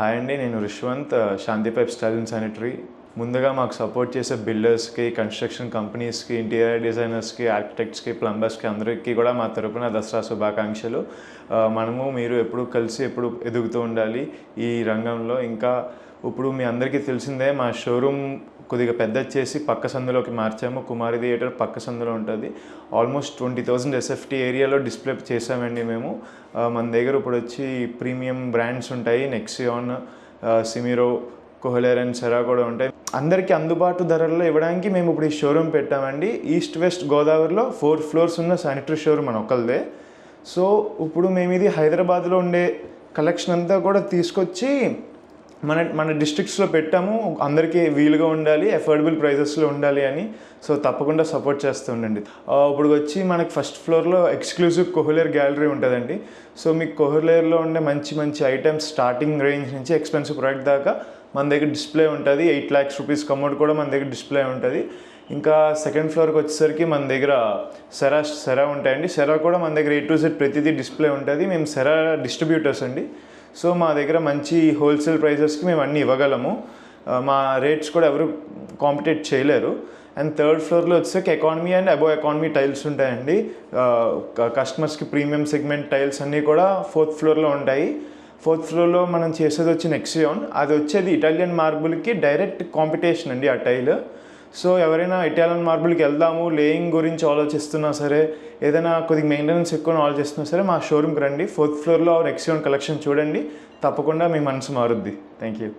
Hi అండి నేను Rishwanth Shanti pipe style and sanitary. ముందుగా మాకు సపోర్ట్ చేసే బిల్డర్స్కి కన్స్ట్రక్షన్ కంపెనీస్కి ఇంటీరియర్ డిజైనర్స్కి ఆర్కిటెక్ట్స్కి ప్లంబర్స్కి అందరికీ కూడా మా తరపున దసరా శుభాకాంక్షలు. మనము మీరు ఎప్పుడు కలిసి ఎప్పుడు ఎదుగుతూ ఉండాలి ఈ రంగంలో. ఇంకా ఇప్పుడు మీ అందరికీ తెలిసిందే మా షోరూమ్ కొద్దిగా పెద్ద చేసి పక్క సందులోకి మార్చాము. కుమారి థియేటర్ పక్క సందులో ఉంటుంది. ఆల్మోస్ట్ ట్వంటీ థౌజండ్ ఎస్ఎఫ్టీ ఏరియాలో డిస్ప్లే చేసామండి మేము. మన దగ్గర ఇప్పుడు వచ్చి ప్రీమియం బ్రాండ్స్ ఉంటాయి. నెక్సియాన్ సిమిరో కోహ్లేర్ అండ్ సెరా కూడా ఉంటాయి. అందరికీ అందుబాటు ధరల్లో ఇవ్వడానికి మేము ఇప్పుడు ఈ షోరూమ్ పెట్టామండి. ఈస్ట్ వెస్ట్ గోదావరిలో ఫోర్ ఫ్లోర్స్ ఉన్న శానిటరీ షోరూమ్ మన ఒకళ్ళదే సో ఇప్పుడు మేము ఇది హైదరాబాద్లో ఉండే కలెక్షన్ అంతా కూడా తీసుకొచ్చి మన మన డిస్ట్రిక్ట్స్లో పెట్టాము అందరికీ వీలుగా ఉండాలి అఫోర్డబుల్ ప్రైజెస్లో ఉండాలి అని. సో తప్పకుండా సపోర్ట్ చేస్తూ ఉండండి. ఇప్పుడు వచ్చి మనకి ఫస్ట్ ఫ్లోర్లో ఎక్స్క్లూజివ్ కోహ్లేర్ గ్యాలరీ ఉంటుందండి. సో మీకు కోహ్లేర్లో ఉండే మంచి మంచి ఐటమ్స్ స్టార్టింగ్ రేంజ్ నుంచి ఎక్స్పెన్సివ్ ప్రోడక్ట్ దాకా మన దగ్గర డిస్ప్లే ఉంటుంది. ఎయిట్ ల్యాక్స్ రూపీస్ కమౌంట్ కూడా మన దగ్గర డిస్ప్లే ఉంటుంది. ఇంకా సెకండ్ ఫ్లోర్కి వచ్చేసరికి మన దగ్గర సెరా సెరా ఉంటాయండి. సెరా కూడా మన దగ్గర ఏ టు జెడ్ ప్రతిదీ డిస్ప్లే ఉంటుంది. మేము సెరా డిస్ట్రిబ్యూటర్స్ అండి. సో మా దగ్గర మంచి హోల్సేల్ ప్రైజెస్కి మేము అన్నీ ఇవ్వగలము. మా రేట్స్ కూడా ఎవరు కాంపిటేట్ చేయలేరు. అండ్ థర్డ్ ఫ్లోర్లో వచ్చేసరికి economy and above economy tiles ఉంటాయండి. కస్టమర్స్కి ప్రీమియం సెగ్మెంట్ టైల్స్ అన్నీ కూడా ఫోర్త్ ఫ్లోర్లో ఉంటాయి. ఫోర్త్ ఫ్లోర్లో మనం చేసేది వచ్చి నెక్సియాన్. అది వచ్చేది ఇటాలియన్ మార్బుల్కి డైరెక్ట్ కాంపిటీషన్ అండి ఆ టైల్. సో ఎవరైనా ఇటాలియన్ మార్బుల్కి వెళ్దాము లేయింగ్ గురించి ఆలోచిస్తున్నా సరే ఏదైనా కొద్దిగా మెయింటెనెన్స్ ఎక్కువ ఆలోచిస్తున్నా సరే మా షోరూమ్కి రండి. ఫోర్త్ ఫ్లోర్లో నెక్సియాన్ కలెక్షన్ చూడండి. తప్పకుండా మీ మనసు మారుద్ది. Thank you